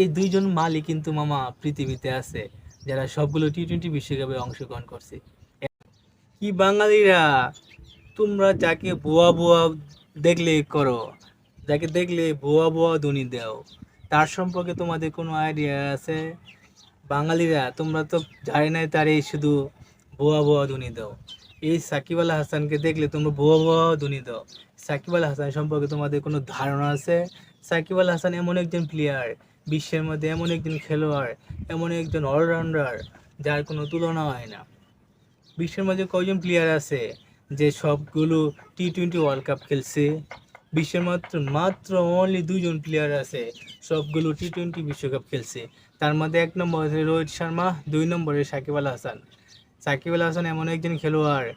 এই দুইজন মালিক কিন্তু মামা পৃথিবীতে আছে, যারা সবগুলো টি টোয়েন্টি বিশ্বকাপে অংশগ্রহণ করছে। কি বাঙালিরা? তোমরা যাকে বোয়া বোয়া দেখলে করো, যাকে দেখলে বোয়া বোয়া ধ্বনি দাও, তার সম্পর্কে তোমাদের কোনো আইডিয়া আছে? বাঙালিরা, তোমরা তো জানি নাই তার এই শুধু বোয়া বোয়া ধ্বনি দাও। এই সাকিব আল হাসানকে দেখলে তোমরা বোয়া বোয়া ধ্বনি দাও। সাকিব আল হাসান সম্পর্কে তোমাদের কোনো ধারণা আছে? সাকিব আল হাসান এমন একজন প্লেয়ার বিশ্বের মধ্যে এমন একজন খেলোয়াড়, এমন একজন অলরাউন্ডার যার কোনো তুলনা হয় না। বিশ্বের মধ্যে কয়জন প্লেয়ার আছে যে সবগুলো টি টোয়েন্টি ওয়ার্ল্ড কাপ খেলছে? বিশ্বের মাত্র মাত্র অনলি দুজন প্লেয়ার আছে সবগুলো টি টোয়েন্টি বিশ্বকাপ খেলছে। তার মধ্যে এক নম্বর আছে রোহিত শর্মা, দুই নম্বরে সাকিব আল হাসান। সাকিব আল হাসান এমন একজন খেলোয়াড়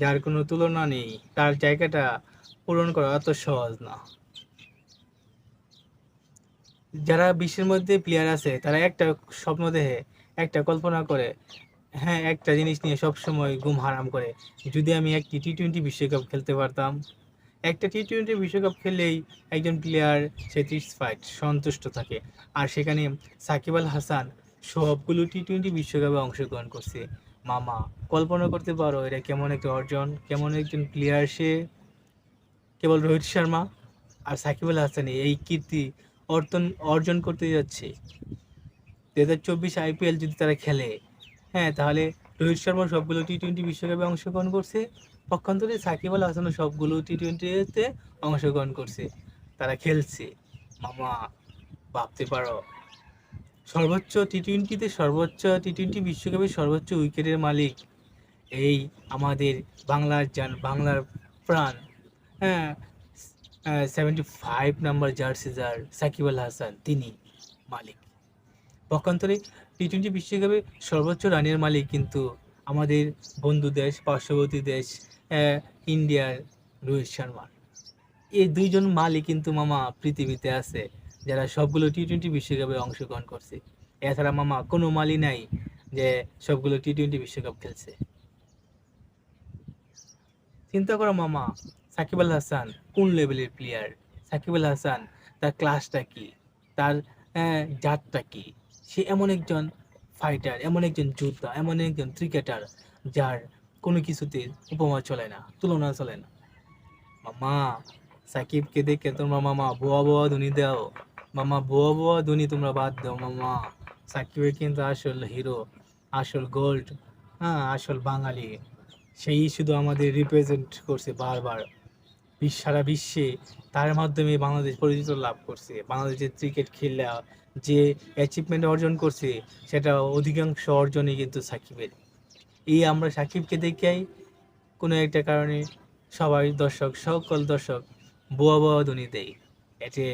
যার কোনো তুলনা নেই। তার জায়গাটা পূরণ করা অত সহজ না। যারা বিশ্বের মধ্যে প্লেয়ার আছে, তারা একটা স্বপ্ন দেখে, একটা কল্পনা করে হ্যাঁ একটা জিনিস নিয়ে সব সময় ঘুম হারাম করে। যদি আমি একটি টি টোয়েন্টি বিশ্বকাপ খেলতে পারতাম, একটা টি টোয়েন্টি বিশ্বকাপ খেললেই একজন প্লেয়ার স্যাটিসফাইড সন্তুষ্ট থাকে। আর সেখানে সাকিব আল হাসান সবগুলো টি টোয়েন্টি বিশ্বকাপে অংশগ্রহণ করছে। মামা, কল্পনা করতে পারো, এটা কেমন একটা অর্জন, কেমন একজন প্লেয়ার সে? কেবল রোহিত শর্মা আর সাকিব আল হাসান এই কীর্তি অর্জন অর্জন করতে যাচ্ছে। দু হাজার চব্বিশ আইপিএল যদি তারা খেলে হ্যাঁ তাহলে রোহিত শর্মা সবগুলো টি টোয়েন্টি বিশ্বকাপে অংশগ্রহণ করছে। পক্ষান্তরে সাকিব আল হাসানও সবগুলো টি টোয়েন্টিতে অংশগ্রহণ করছে। তারা খেলছে। মামা, ভাবতে পারো। সর্বোচ্চ টি টোয়েন্টিতে সর্বোচ্চ টি টোয়েন্টি বিশ্বকাপের সর্বোচ্চ উইকেটের মালিক এই আমাদের বাংলার যান বাংলার প্রাণ। হ্যাঁ সেভেন্টি ফাইভ নাম্বার জার্সি যার সাকিব আল হাসান, তিনি মালিক। পক্ষান্তরে টি টোয়েন্টি বিশ্বকাপে সর্বোচ্চ রানের মালিক কিন্তু আমাদের বন্ধু দেশ, পার্শ্ববর্তী দেশ ইন্ডিয়ার রোহিত শর্মা। এই দুইজন মালিক কিন্তু মামা পৃথিবীতে আছে, যারা সবগুলো টি টোয়েন্টি বিশ্বকাপে অংশগ্রহণ করছে। এছাড়া মামা কোনো মালি নাই যে সবগুলো টি টোয়েন্টি বিশ্বকাপ খেলছে। চিন্তা করো মামা সাকিব আল হাসান কোন লেভেলের প্লেয়ার সাকিব আল হাসান, তার ক্লাসটা কি? তার জাতটা কি? সে এমন একজন ফাইটার এমন একজন যোদ্ধা, এমন একজন ক্রিকেটার যার কোনো কিছুতে উপমা চলে না, তুলনা চলে না। মামা, সাকিবকে দেখে তোমরা মামা বোয়া বোয়া ধুনি দাও। মামা বোয়া বোয়া ধুনি তোমরা বাদ দাও, মামা। সাকিবের কিন্তু আসল হিরো আসল গোল্ড হ্যাঁ আসল বাঙালি। সেই শুধু আমাদের রিপ্রেজেন্ট করছে বারবার। বিশ্ব সারা বিশ্বে তার মাধ্যমে বাংলাদেশ পরিচিত লাভ করছে। বাংলাদেশের ক্রিকেট খেলা যে অ্যাচিভমেন্ট অর্জন করছে, সেটা অধিকাংশ অর্জনই কিন্তু সাকিবের। এই আমরা সাকিবকে দেখেই কোনো একটা কারণে সবাই দর্শক, সকল দর্শক বোয়া বোয়া ধ্বনি দেয়। এতে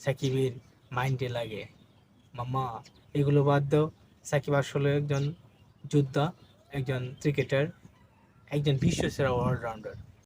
সাকিবের মাইন্ডে লাগে। মাম্মা, এগুলো বাদ দাও। সাকিব আসলে একজন যোদ্ধা, একজন ক্রিকেটার একজন বিশ্বসেরা অলরাউন্ডার